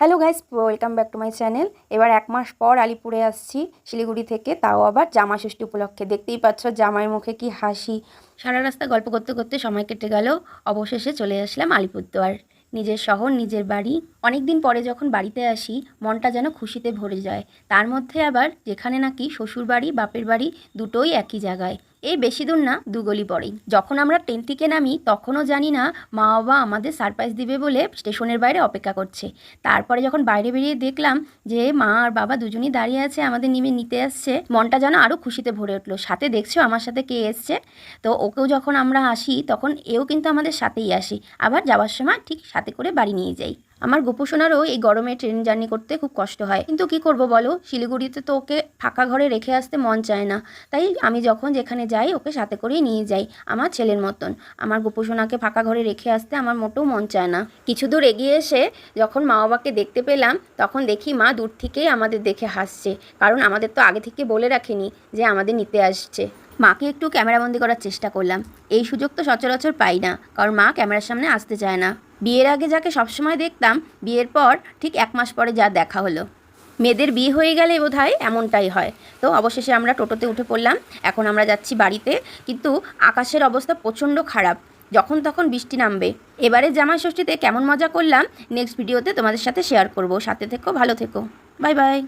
Hello guys welcome back to my channel এবার এক মাস পর আলিপুরে আসছি, শিলিগুড়ি থেকে, তাও আবার জামা ষষ্ঠী উপলক্ষে। দেখতেই পাচ্ছ জামাইয়ের মুখে কি হাসি। সারা রাস্তা গল্প করতে করতে সময় কেটে গেল। অবশেষে চলে আসলাম আলিপুরদুয়ার। নিজের শহর, নিজের বাড়ি। অনেক দিন পরে যখন বাড়িতে আসি, মনটা যেন খুশিতে ভরে যায়। তার মধ্যে আবার যেখানে নাকি শ্বশুর বাড়ি বাপের বাড়ি দুটোই একই জায়গায়। এই বেশি দূর না দুগলি পরেই। যখন আমরা ট্রেন থেকে নামি, তখনও জানি না মা বাবা আমাদের সারপ্রাইজ দিবে বলে স্টেশনের বাইরে অপেক্ষা করছে। তারপরে যখন বাইরে বেরিয়ে দেখলাম যে মা আর বাবা দুজনই দাঁড়িয়ে আছে, আমাদের নিমে নিতে আসছে, মনটা যেন আরও খুশিতে ভরে উঠল। সাথে দেখছ আমার সাথে কে এসছে? তো ওকেও যখন আমরা আসি, তখন এও কিন্তু আমাদের সাথেই আসি। আবার যাওয়ার সময় ঠিক সাথে করে বাড়ি নিয়ে যাই। আমার গোপুসোনারও এই গরমে ট্রেন জার্নি করতে খুব কষ্ট হয়। কিন্তু কি করব বলো? শিলিগুড়িতে তো ওকে ফাঁকা ঘরে রেখে আসতে মন চায় না। তাই আমি যখন যেখানে যাই, ওকে সাথে করেই নিয়ে যাই আমার ছেলের মতন। আমার গোপুসোনাকে ফাঁকা ঘরে রেখে আসতে আমার মোটেও মন চায় না। কিছু দূর এগিয়ে এসে যখন মা বাবাকে দেখতে পেলাম, তখন দেখি মা দূর থেকেই আমাদের দেখে হাসছে। কারণ আমাদের তো আগে থেকে বলে রাখেনি যে আমাদের নিতে আসছে। মাকে একটু ক্যামেরাবন্দি করার চেষ্টা করলাম। এই সুযোগ তো সচরাচর পাই না, কারণ মা ক্যামেরার সামনে আসতে চায় না। বিয়ের আগে যাকে সবসময় দেখতাম, বিয়ের পর ঠিক এক মাস পরে যা দেখা হলো। মেয়েদের বিয়ে হয়ে গেলে বোধ হয় এমনটাই হয়। তো অবশেষে আমরা টোটোতে উঠে পড়লাম, এখন আমরা যাচ্ছি বাড়িতে। কিন্তু আকাশের অবস্থা প্রচণ্ড খারাপ, যখন তখন বৃষ্টি নামবে। এবারে জামাই ষষ্ঠীতে কেমন মজা করলাম নেক্সট ভিডিওতে তোমাদের সাথে শেয়ার করব। সাথে থেকো, ভালো থেকো। Bye bye